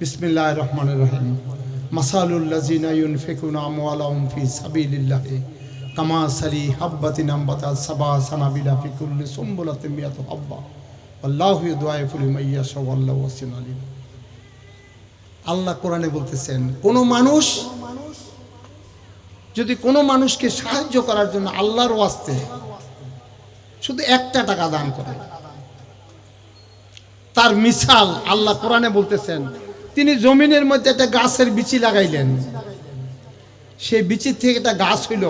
বিসমিল্লাহ রহমান রহিম। মাসালুল্লাজিনা ফি সাবিলিল্লাহ। কামা সালি হাব্বাতিন আম্বাতা সাবা সানাবিলা ফি কুল্লি মিয়াতু হাব্বা। আল্লাহু ওয়াসিউন আলিম। আল্লাহ কোরআনে বলতেছেন, কোনো মানুষ, যদি কোনো মানুষকে সাহায্য করার জন্য আল্লাহর ওয়াস্তে শুধু একটা টাকা দান করে, তার মিসাল আল্লাহ কোরআনে বলতেছেন তিনি জমিনের মধ্যে একটা গাছের বিচি লাগাইলেন। সেই বিচির থেকে একটা গাছ হইল।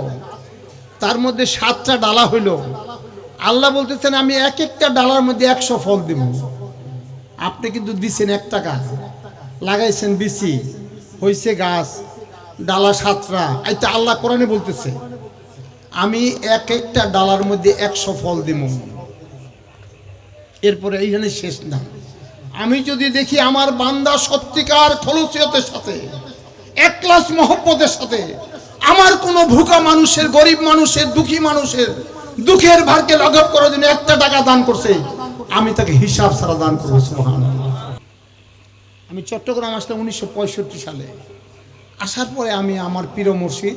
তার মধ্যে সাতটা ডালা হইল। আল্লাহ বলতেছেন, আমি এক একটা ডালার মধ্যে একশো ফল দিব। আপনি কিন্তু দিছেন এক টাকা। লাগাইছেন বিচি, হইছে গাছ, ডালা সাতটা। এটা আল্লাহ কোরআনে বলতেছে, আমি এক একটা ডালার মধ্যে একশো ফল দিব। এরপরে এইখানে শেষ না। আমি যদি দেখি আমার বান্দা সত্যিকার খলসিয়তের সাথে এক ক্লাস মহব্বতের সাথে, আমার কোনো ভুকা মানুষের, গরিব মানুষের, দুঃখী মানুষের, দুঃখের ভারকে লাঘব করার জন্য একটা টাকা দান করছে, আমি তাকে হিসাব ছাড়া দান করব। আমি চট্টগ্রাম আসলাম উনিশশো পঁয়ষট্টি সালে আসার পরে আমি আমার প্রিয় মুর্শিদ,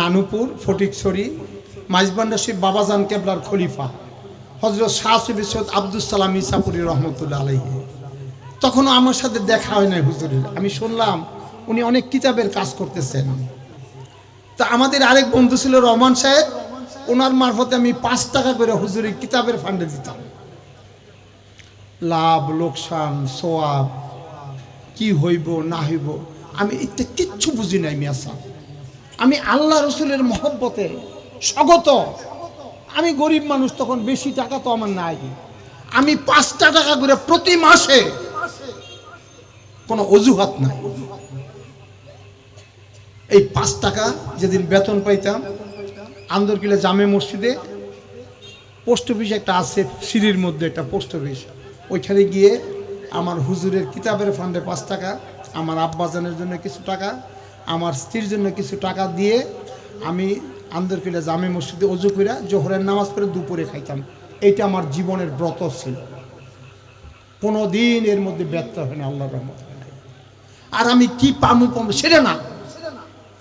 নানুপুর, ফটিকছড়ি মাইজবান্ডা শিব বাবাজান কেবলার খলিফা হজরত শাহ সুবি সৈয়দ আব্দুল সালাম ইসাপুরি রহমতুল্লাহ আলহী তখনও আমার সাথে দেখা হয় নাই হুজুরের। আমি শুনলাম উনি অনেক কিতাবের কাজ করতেছেন। তা আমাদের আরেক বন্ধু ছিল রহমান সাহেব ওনার মারফতে আমি পাঁচ টাকা করে হুজুরি কিতাবের ফান্ডে দিতাম। লাভ, লোকসান সোয়াব কি হইব, না হইব, আমি এটা কিচ্ছু বুঝি নাই মিয়া সাহেব। আমি আল্লাহ রসুলের মহব্বতে স্বগত। আমি গরিব মানুষ, তখন বেশি টাকা তো আমার নাই। আমি পাঁচটা টাকা করে প্রতি মাসে কোনো অজুহাত নাই। এই পাঁচ টাকা যেদিন বেতন পাইতাম আন্দরকিলা জামে মসজিদে পোস্ট অফিস একটা আছে, সিঁড়ির মধ্যে একটা পোস্ট অফিস। ওইখানে গিয়ে আমার হুজুরের কিতাবের ফান্ডে পাঁচ টাকা, আমার আব্বাজানের জন্য কিছু টাকা, আমার স্ত্রীর জন্য কিছু টাকা দিয়ে আমি আন্দরকিলা জামে মসজিদে অজু কইরা জোহরের নামাজ পড়ে দুপুরে খাইতাম। এইটা আমার জীবনের ব্রত ছিল। কোনো দিন এর মধ্যে ব্যর্থ হয় না আল্লাহ রহমত আর আমি কি পামু পামু, সেটা না।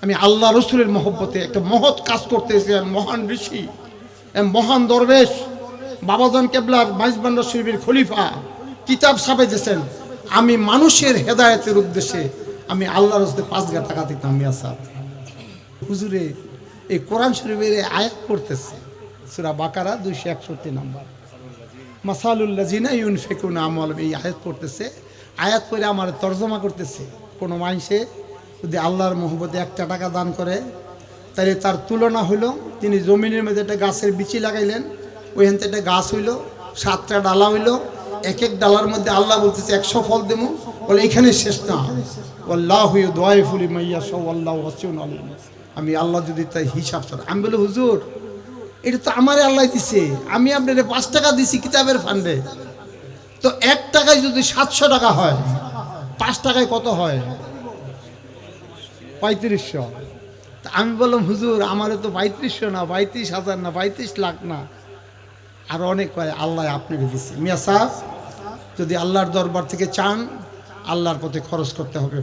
আমি আল্লাহ রসুলের মহব্বতে একটা মহৎ কাজ করতে এসেছিলাম মহান ঋষি মহান দরবেশ। বাবাজান কেবলার মাইজবান্ডা শরীফের খলিফা, কিতাব ছাপাইতেছেন আমি মানুষের হেদায়েতের উদ্দেশ্যে আমি আল্লাহ রসুলে পাঁচ গা টাকা দিতাম, মিয়া সাহেব। হুজুরে এই কোরআন শরীফের এই আয়াত করতেছে সুরা বাকারা দুইশো একষট্টি নম্বর। মাসালুল্লাহ জিনা ইউন ফেকুন আমল এই আয়াত করতেছে আয়াত করে আমার তর্জমা করতেছে। কোনো মানুষে যদি আল্লাহর মহব্বতে একটা টাকা দান করে, তাহলে তার তুলনা হইল, তিনি জমিনের মধ্যে একটা গাছের বিচি লাগাইলেন, ওইখান থেকে একটা গাছ হইল, সাতটা ডালা হইল, এক এক ডালার মধ্যে আল্লাহ বলতেছে, একশো ফল দেবো বলে এখানে শেষ না। আল্লাহ আমি আল্লাহ যদি তাই হিসাব ছাড়া আমি বলি, হুজুর, এটা তো আমারে আল্লাহ দিছে। আমি আপনার পাঁচ টাকা দিছি কিতাবের ফান্ডে। তো এক টাকায় যদি সাতশো টাকা হয়, পাঁচ টাকায় কত হয়? পঁয়ত্রিশশো। তা আমি বললাম, হুজুর আমারও তো পঁয়ত্রিশশো না, পঁয়ত্রিশ হাজার না, পঁয়ত্রিশ লাখ না। আর অনেক হয় আল্লাহ আপনাকে দিচ্ছে মিয়া সাহেব যদি আল্লাহর দরবার থেকে চান, আল্লাহর পথে খরচ করতে হবে।